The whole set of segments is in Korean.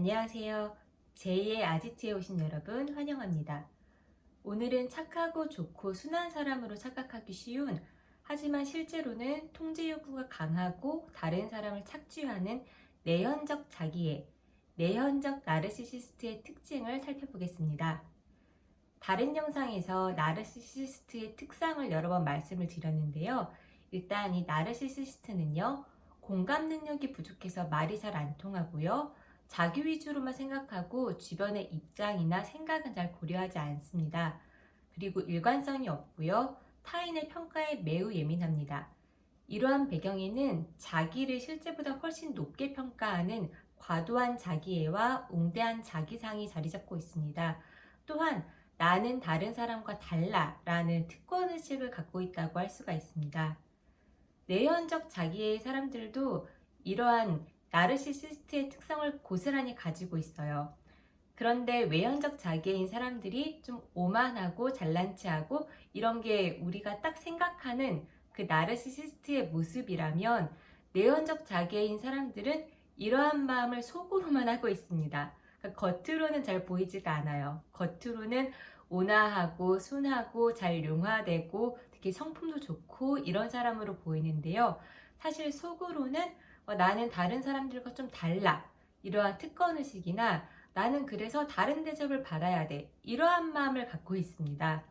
안녕하세요. 제2의 아지트에 오신 여러분 환영합니다. 오늘은 착하고 좋고 순한 사람으로 착각하기 쉬운 하지만 실제로는 통제 욕구가 강하고 다른 사람을 착취하는 내현적 자기애, 내현적 나르시시스트의 특징을 살펴보겠습니다. 다른 영상에서 나르시시스트의 특성을 여러 번 말씀을 드렸는데요. 일단 이 나르시시스트는요. 공감 능력이 부족해서 말이 잘 안 통하고요. 자기 위주로만 생각하고 주변의 입장이나 생각은 잘 고려하지 않습니다. 그리고 일관성이 없고요. 타인의 평가에 매우 예민합니다. 이러한 배경에는 자기를 실제보다 훨씬 높게 평가하는 과도한 자기애와 웅대한 자기상이 자리 잡고 있습니다. 또한 나는 다른 사람과 달라 라는 특권의식을 갖고 있다고 할 수가 있습니다. 내연적 자기의 사람들도 이러한 나르시시스트의 특성을 고스란히 가지고 있어요. 그런데 외연적 자기인 사람들이 좀 오만하고 잘난 체하고 이런 게 우리가 딱 생각하는 그 나르시시스트의 모습이라면 내연적 자기인 사람들은 이러한 마음을 속으로만 하고 있습니다. 그러니까 겉으로는 잘 보이지가 않아요. 겉으로는 온화하고 순하고 잘 융화되고 특히 성품도 좋고 이런 사람으로 보이는데요. 사실 속으로는 어, 나는 다른 사람들과 좀 달라. 이러한 특권의식이나 나는 그래서 다른 대접을 받아야 돼. 이러한 마음을 갖고 있습니다.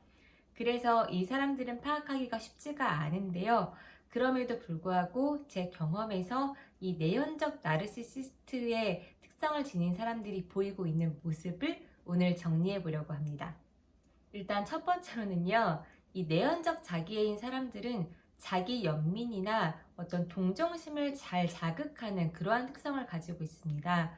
그래서 이 사람들은 파악하기가 쉽지가 않은데요. 그럼에도 불구하고 제 경험에서 이 내연적 나르시시스트의 특성을 지닌 사람들이 보이고 있는 모습을 오늘 정리해 보려고 합니다. 일단 첫 번째로는요, 이 내연적 자기애인 사람들은 자기 연민이나 어떤 동정심을 잘 자극하는 그러한 특성을 가지고 있습니다.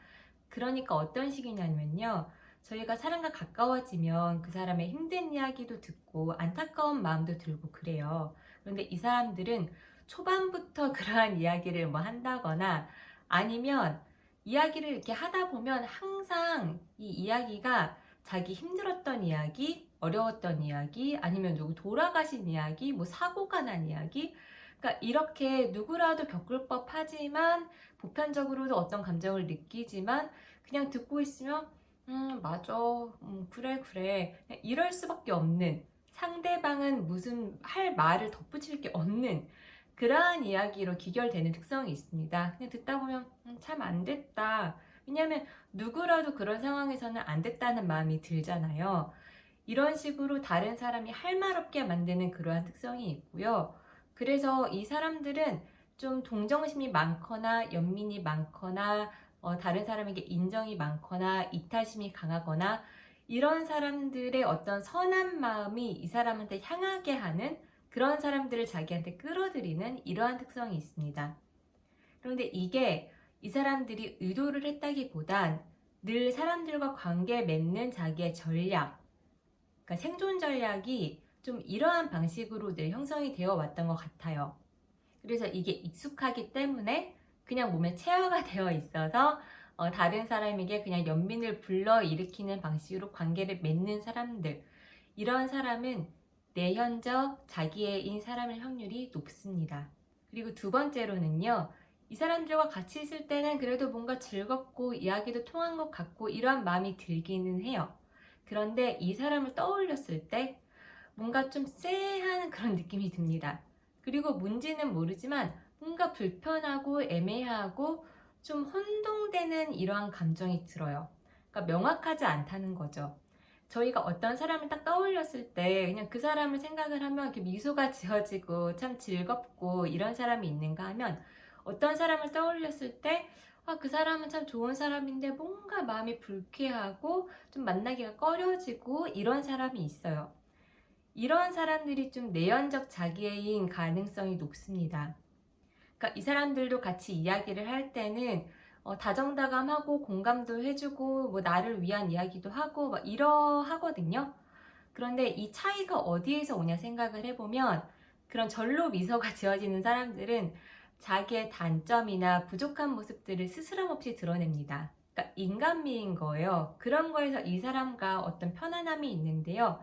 그러니까 어떤 식이냐면요. 저희가 사람과 가까워지면 그 사람의 힘든 이야기도 듣고 안타까운 마음도 들고 그래요. 그런데 이 사람들은 초반부터 그러한 이야기를 뭐 한다거나 아니면 이야기를 이렇게 하다 보면 항상 이 이야기가 자기 힘들었던 이야기, 어려웠던 이야기, 아니면 누구 돌아가신 이야기, 뭐 사고가 난 이야기, 그러니까 이렇게 누구라도 겪을 법하지만 보편적으로도 어떤 감정을 느끼지만 그냥 듣고 있으면 음 맞아 음, 그래 그래 이럴 수밖에 없는 상대방은 무슨 할 말을 덧붙일 게 없는 그러한 이야기로 기결되는 특성이 있습니다. 그냥 듣다 보면 음, 참안 됐다. 왜냐하면 누구라도 그런 상황에서는 안 됐다는 마음이 들잖아요. 이런 식으로 다른 사람이 할 말 없게 만드는 그러한 특성이 있고요. 그래서 이 사람들은 좀 동정심이 많거나 연민이 많거나 어, 다른 사람에게 인정이 많거나 이타심이 강하거나 이런 사람들의 어떤 선한 마음이 이 사람한테 향하게 하는 그런 사람들을 자기한테 끌어들이는 이러한 특성이 있습니다. 그런데 이게 이 사람들이 의도를 했다기보단 늘 사람들과 관계 맺는 자기의 전략, 그러니까 생존 전략이 좀 이러한 방식으로 늘 형성이 되어 왔던 것 같아요. 그래서 이게 익숙하기 때문에 그냥 몸에 체화가 되어 있어서 어, 다른 사람에게 그냥 연민을 불러 일으키는 방식으로 관계를 맺는 사람들 이런 사람은 내현적 자기애인 사람의 확률이 높습니다. 그리고 두 번째로는요. 이 사람들과 같이 있을 때는 그래도 뭔가 즐겁고 이야기도 통한 것 같고 이러한 마음이 들기는 해요. 그런데 이 사람을 떠올렸을 때 뭔가 좀 쎄한 그런 느낌이 듭니다. 그리고 뭔지는 모르지만 뭔가 불편하고 애매하고 좀 혼동되는 이러한 감정이 들어요. 그러니까 명확하지 않다는 거죠. 저희가 어떤 사람을 딱 떠올렸을 때 그냥 그 사람을 생각을 하면 이렇게 미소가 지어지고 참 즐겁고 이런 사람이 있는가 하면 어떤 사람을 떠올렸을 때 아, 그 사람은 참 좋은 사람인데 뭔가 마음이 불쾌하고 좀 만나기가 꺼려지고 이런 사람이 있어요. 이런 사람들이 좀 내연적 자기애인 가능성이 높습니다. 그러니까 이 사람들도 같이 이야기를 할 때는 어, 다정다감하고 공감도 해주고 뭐 나를 위한 이야기도 하고 막 이러하거든요. 그런데 이 차이가 어디에서 오냐 생각을 해보면 그런 절로 미소가 지어지는 사람들은 자기의 단점이나 부족한 모습들을 스스럼 없이 드러냅니다. 그러니까 인간미인 거예요. 그런 거에서 이 사람과 어떤 편안함이 있는데요.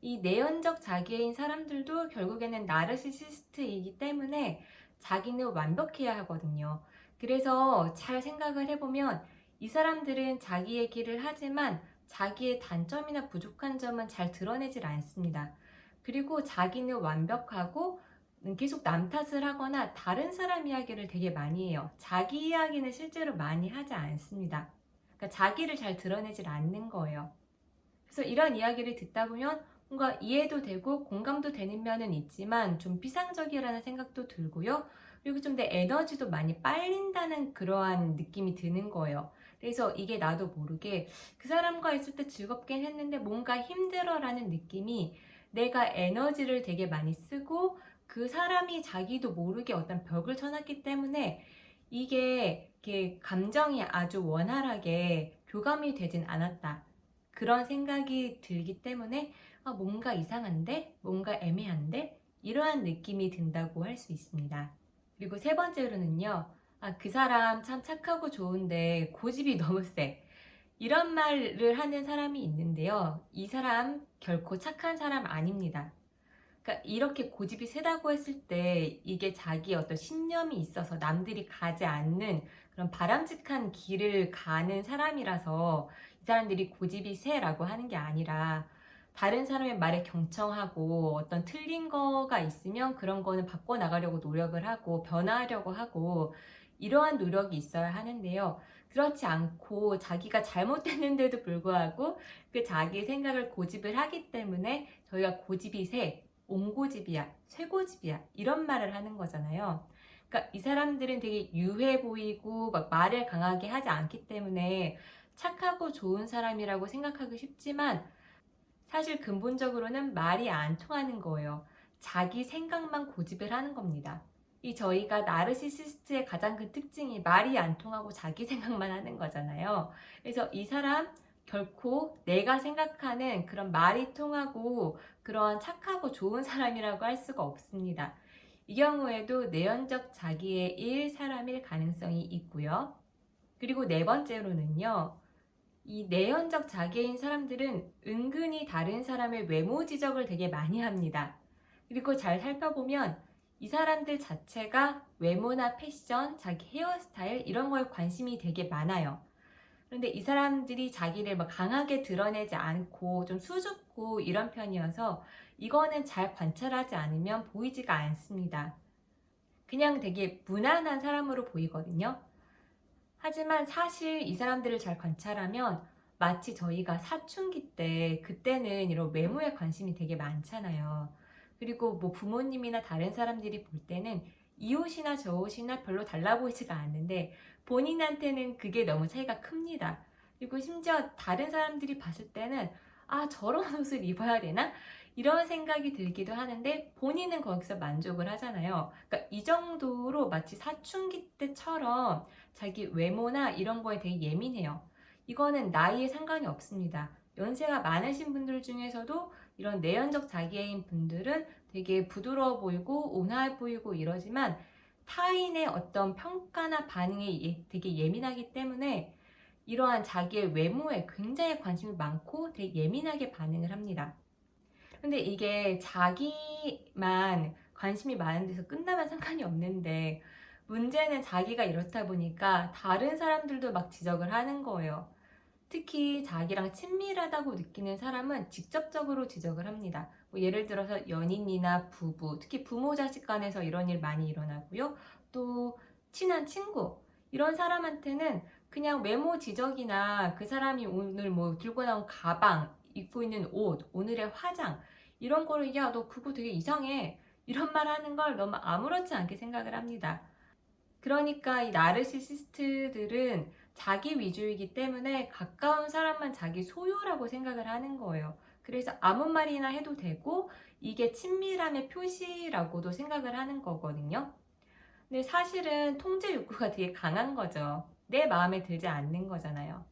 이 내연적 자기애인 사람들도 결국에는 나르시시스트이기 때문에 자기는 완벽해야 하거든요. 그래서 잘 생각을 해보면 이 사람들은 자기 얘기를 하지만 자기의 단점이나 부족한 점은 잘 드러내질 않습니다. 그리고 자기는 완벽하고 계속 남 탓을 하거나 다른 사람 이야기를 되게 많이 해요. 자기 이야기는 실제로 많이 하지 않습니다. 그러니까 자기를 잘 드러내질 않는 거예요. 그래서 이런 이야기를 듣다 보면 뭔가 이해도 되고 공감도 되는 면은 있지만 좀 비상적이라는 생각도 들고요. 그리고 좀 내 에너지도 많이 빨린다는 그러한 느낌이 드는 거예요. 그래서 이게 나도 모르게 그 사람과 있을 때 즐겁긴 했는데 뭔가 힘들어라는 느낌이 내가 에너지를 되게 많이 쓰고 그 사람이 자기도 모르게 어떤 벽을 쳐놨기 때문에 이게 감정이 아주 원활하게 교감이 되진 않았다. 그런 생각이 들기 때문에 아, 뭔가 이상한데? 뭔가 애매한데? 이러한 느낌이 든다고 할 수 있습니다. 그리고 세 번째로는요, 아, 그 사람 참 착하고 좋은데 고집이 너무 세. 이런 말을 하는 사람이 있는데요. 이 사람 결코 착한 사람 아닙니다. 그러니까 이렇게 고집이 세다고 했을 때 이게 자기 어떤 신념이 있어서 남들이 가지 않는 그런 바람직한 길을 가는 사람이라서 이 사람들이 고집이 세라고 하는 게 아니라 다른 사람의 말에 경청하고 어떤 틀린 거가 있으면 그런 거는 바꿔나가려고 노력을 하고 변화하려고 하고 이러한 노력이 있어야 하는데요. 그렇지 않고 자기가 잘못됐는데도 불구하고 그 자기 생각을 고집을 하기 때문에 저희가 고집이 세, 옹고집이야, 쇠고집이야 이런 말을 하는 거잖아요. 그러니까 이 사람들은 되게 유해 보이고 막 말을 강하게 하지 않기 때문에 착하고 좋은 사람이라고 생각하기 쉽지만 사실 근본적으로는 말이 안 통하는 거예요. 자기 생각만 고집을 하는 겁니다. 이 저희가 나르시시스트의 가장 큰 특징이 말이 안 통하고 자기 생각만 하는 거잖아요. 그래서 이 사람 결코 내가 생각하는 그런 말이 통하고 그런 착하고 좋은 사람이라고 할 수가 없습니다. 이 경우에도 내연적 자기의 일 사람일 가능성이 있고요. 그리고 네 번째로는요. 이 내연적 자기인 사람들은 은근히 다른 사람의 외모 지적을 되게 많이 합니다. 그리고 잘 살펴보면 이 사람들 자체가 외모나 패션, 자기 헤어스타일 이런 거에 관심이 되게 많아요. 그런데 이 사람들이 자기를 막 강하게 드러내지 않고 좀 수줍고 이런 편이어서 이거는 잘 관찰하지 않으면 보이지가 않습니다. 그냥 되게 무난한 사람으로 보이거든요. 하지만 사실 이 사람들을 잘 관찰하면 마치 저희가 사춘기 때 그때는 이런 외모에 관심이 되게 많잖아요. 그리고 뭐 부모님이나 다른 사람들이 볼 때는 이 옷이나 저 옷이나 별로 달라 보이지가 않는데 본인한테는 그게 너무 차이가 큽니다. 그리고 심지어 다른 사람들이 봤을 때는 아, 저런 옷을 입어야 되나? 이런 생각이 들기도 하는데 본인은 거기서 만족을 하잖아요. 그러니까 이 정도로 마치 사춘기 때처럼 자기 외모나 이런 거에 되게 예민해요. 이거는 나이에 상관이 없습니다. 연세가 많으신 분들 중에서도 이런 내연적 자기애인 분들은 되게 부드러워 보이고 온화해 보이고 이러지만 타인의 어떤 평가나 반응에 예, 되게 예민하기 때문에 이러한 자기의 외모에 굉장히 관심이 많고 되게 예민하게 반응을 합니다. 근데 이게 자기만 관심이 많은 데서 끝나면 상관이 없는데 문제는 자기가 이렇다 보니까 다른 사람들도 막 지적을 하는 거예요. 특히 자기랑 친밀하다고 느끼는 사람은 직접적으로 지적을 합니다. 뭐 예를 들어서 연인이나 부부, 특히 부모 자식 간에서 이런 일 많이 일어나고요. 또 친한 친구, 이런 사람한테는 그냥 외모 지적이나 그 사람이 오늘 뭐 들고 나온 가방, 입고 있는 옷, 오늘의 화장, 이런 거를 야, 너 그거 되게 이상해. 이런 말 하는 걸 너무 아무렇지 않게 생각을 합니다. 그러니까 이 나르시시스트들은 자기 위주이기 때문에 가까운 사람만 자기 소유라고 생각을 하는 거예요. 그래서 아무 말이나 해도 되고 이게 친밀함의 표시라고도 생각을 하는 거거든요. 근데 사실은 통제 욕구가 되게 강한 거죠. 내 마음에 들지 않는 거잖아요.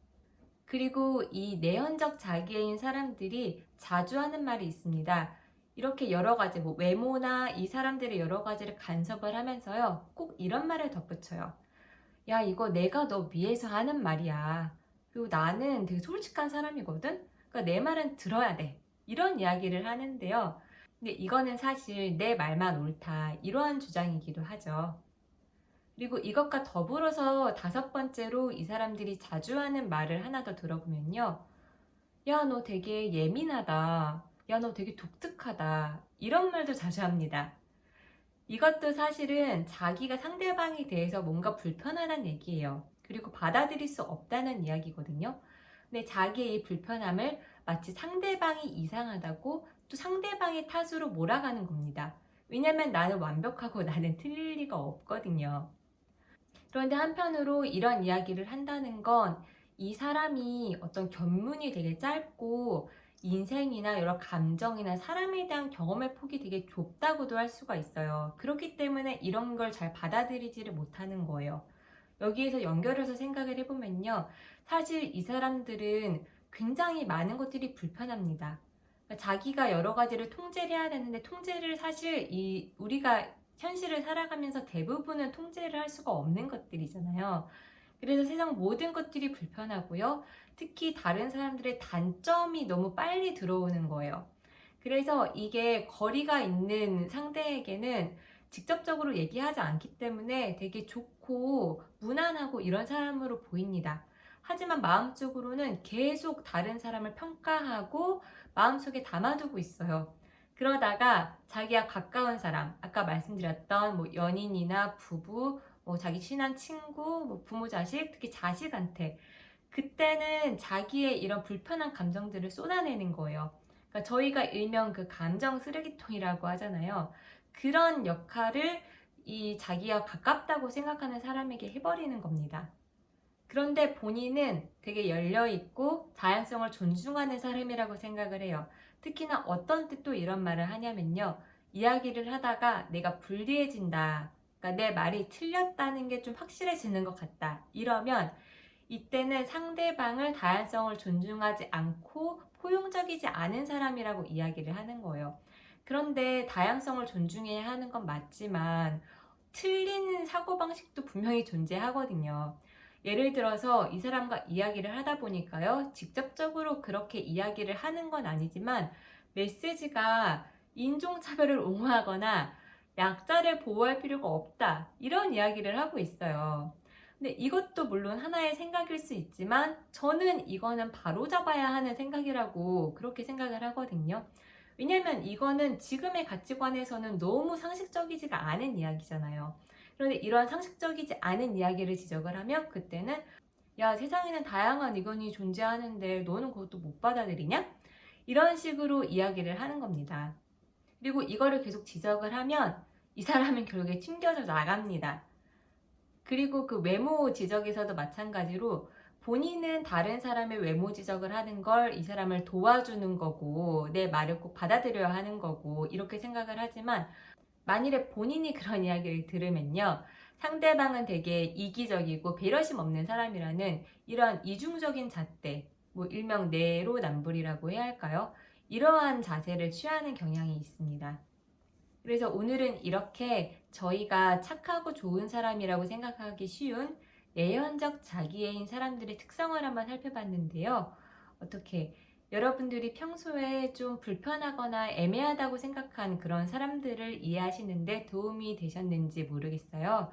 그리고 이 내연적 자기애인 사람들이 자주 하는 말이 있습니다. 이렇게 여러 가지 뭐 외모나 이 사람들의 여러 가지를 간섭을 하면서요. 꼭 이런 말을 덧붙여요. 야, 이거 내가 너 위해서 하는 말이야. 그리고 나는 되게 솔직한 사람이거든? 그러니까 내 말은 들어야 돼. 이런 이야기를 하는데요. 근데 이거는 사실 내 말만 옳다. 이러한 주장이기도 하죠. 그리고 이것과 더불어서 다섯 번째로 이 사람들이 자주 하는 말을 하나 더 들어보면요. 야, 너 되게 예민하다. 야, 너 되게 독특하다. 이런 말도 자주 합니다. 이것도 사실은 자기가 상대방에 대해서 뭔가 불편하다는 얘기예요. 그리고 받아들일 수 없다는 이야기거든요. 근데 자기의 이 불편함을 마치 상대방이 이상하다고 또 상대방의 탓으로 몰아가는 겁니다. 왜냐면 나는 완벽하고 나는 틀릴 리가 없거든요. 그런데 한편으로 이런 이야기를 한다는 건 이 사람이 어떤 견문이 되게 짧고 인생이나 여러 감정이나 사람에 대한 경험의 폭이 되게 좁다고도 할 수가 있어요. 그렇기 때문에 이런 걸 잘 받아들이지를 못하는 거예요. 여기에서 연결해서 생각을 해보면요. 사실 이 사람들은 굉장히 많은 것들이 불편합니다. 그러니까 자기가 여러 가지를 통제를 해야 되는데 통제를 사실 이 우리가 현실을 살아가면서 대부분은 통제를 할 수가 없는 것들이잖아요. 그래서 세상 모든 것들이 불편하고요. 특히 다른 사람들의 단점이 너무 빨리 들어오는 거예요. 그래서 이게 거리가 있는 상대에게는 직접적으로 얘기하지 않기 때문에 되게 좋고 무난하고 이런 사람으로 보입니다. 하지만 마음속으로는 계속 다른 사람을 평가하고 마음속에 담아두고 있어요. 그러다가 자기와 가까운 사람, 아까 말씀드렸던 뭐 연인이나 부부, 뭐 자기 친한 친구, 뭐 부모 자식, 특히 자식한테 그때는 자기의 이런 불편한 감정들을 쏟아내는 거예요. 그러니까 저희가 일명 그 감정 쓰레기통이라고 하잖아요. 그런 역할을 이 자기와 가깝다고 생각하는 사람에게 해버리는 겁니다. 그런데 본인은 되게 열려있고 다양성을 존중하는 사람이라고 생각을 해요. 특히나 어떤 뜻도 이런 말을 하냐면요. 이야기를 하다가 내가 불리해진다. 그러니까 내 말이 틀렸다는 게 좀 확실해지는 것 같다. 이러면 이때는 상대방을 다양성을 존중하지 않고 포용적이지 않은 사람이라고 이야기를 하는 거예요. 그런데 다양성을 존중해야 하는 건 맞지만 틀린 사고방식도 분명히 존재하거든요. 예를 들어서 이 사람과 이야기를 하다 보니까요, 직접적으로 그렇게 이야기를 하는 건 아니지만 메시지가 인종차별을 옹호하거나 약자를 보호할 필요가 없다. 이런 이야기를 하고 있어요. 근데 이것도 물론 하나의 생각일 수 있지만 저는 이거는 바로 잡아야 하는 생각이라고 그렇게 생각을 하거든요. 왜냐면 이거는 지금의 가치관에서는 너무 상식적이지가 않은 이야기잖아요. 그런데 이러한 상식적이지 않은 이야기를 지적을 하면 그때는 야 세상에는 다양한 의견이 존재하는데 너는 그것도 못 받아들이냐? 이런 식으로 이야기를 하는 겁니다. 그리고 이거를 계속 지적을 하면 이 사람은 결국에 튕겨져 나갑니다. 그리고 그 외모 지적에서도 마찬가지로 본인은 다른 사람의 외모 지적을 하는 걸 이 사람을 도와주는 거고 내 말을 꼭 받아들여야 하는 거고 이렇게 생각을 하지만 만일에 본인이 그런 이야기를 들으면요 상대방은 되게 이기적이고 배려심 없는 사람이라는 이런 이중적인 잣대 뭐 일명 내로남불이라고 해야 할까요? 이러한 자세를 취하는 경향이 있습니다. 그래서 오늘은 이렇게 저희가 착하고 좋은 사람이라고 생각하기 쉬운 내연적 자기애인 사람들의 특성을 한번 살펴봤는데요. 어떻게 여러분들이 평소에 좀 불편하거나 애매하다고 생각한 그런 사람들을 이해하시는데 도움이 되셨는지 모르겠어요.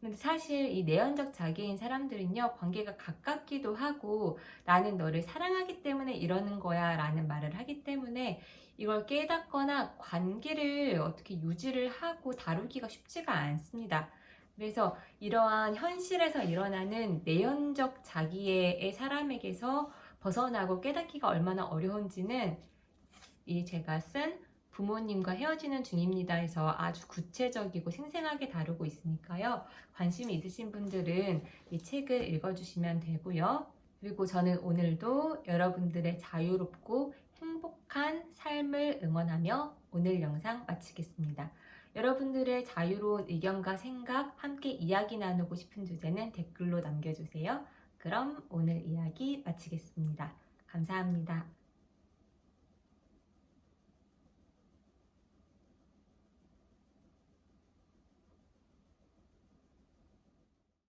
근데 사실 이 내연적 자기인 사람들은요, 관계가 가깝기도 하고, 나는 너를 사랑하기 때문에 이러는 거야 라는 말을 하기 때문에 이걸 깨닫거나 관계를 어떻게 유지를 하고 다루기가 쉽지가 않습니다. 그래서 이러한 현실에서 일어나는 내연적 자기의 사람에게서 벗어나고 깨닫기가 얼마나 어려운지는 이 제가 쓴 부모님과 헤어지는 중입니다 해서 아주 구체적이고 생생하게 다루고 있으니까요. 관심이 있으신 분들은 이 책을 읽어주시면 되고요. 그리고 저는 오늘도 여러분들의 자유롭고 행복한 삶을 응원하며 오늘 영상 마치겠습니다. 여러분들의 자유로운 의견과 생각 함께 이야기 나누고 싶은 주제는 댓글로 남겨주세요. 그럼 오늘 이야기 마치겠습니다. 감사합니다.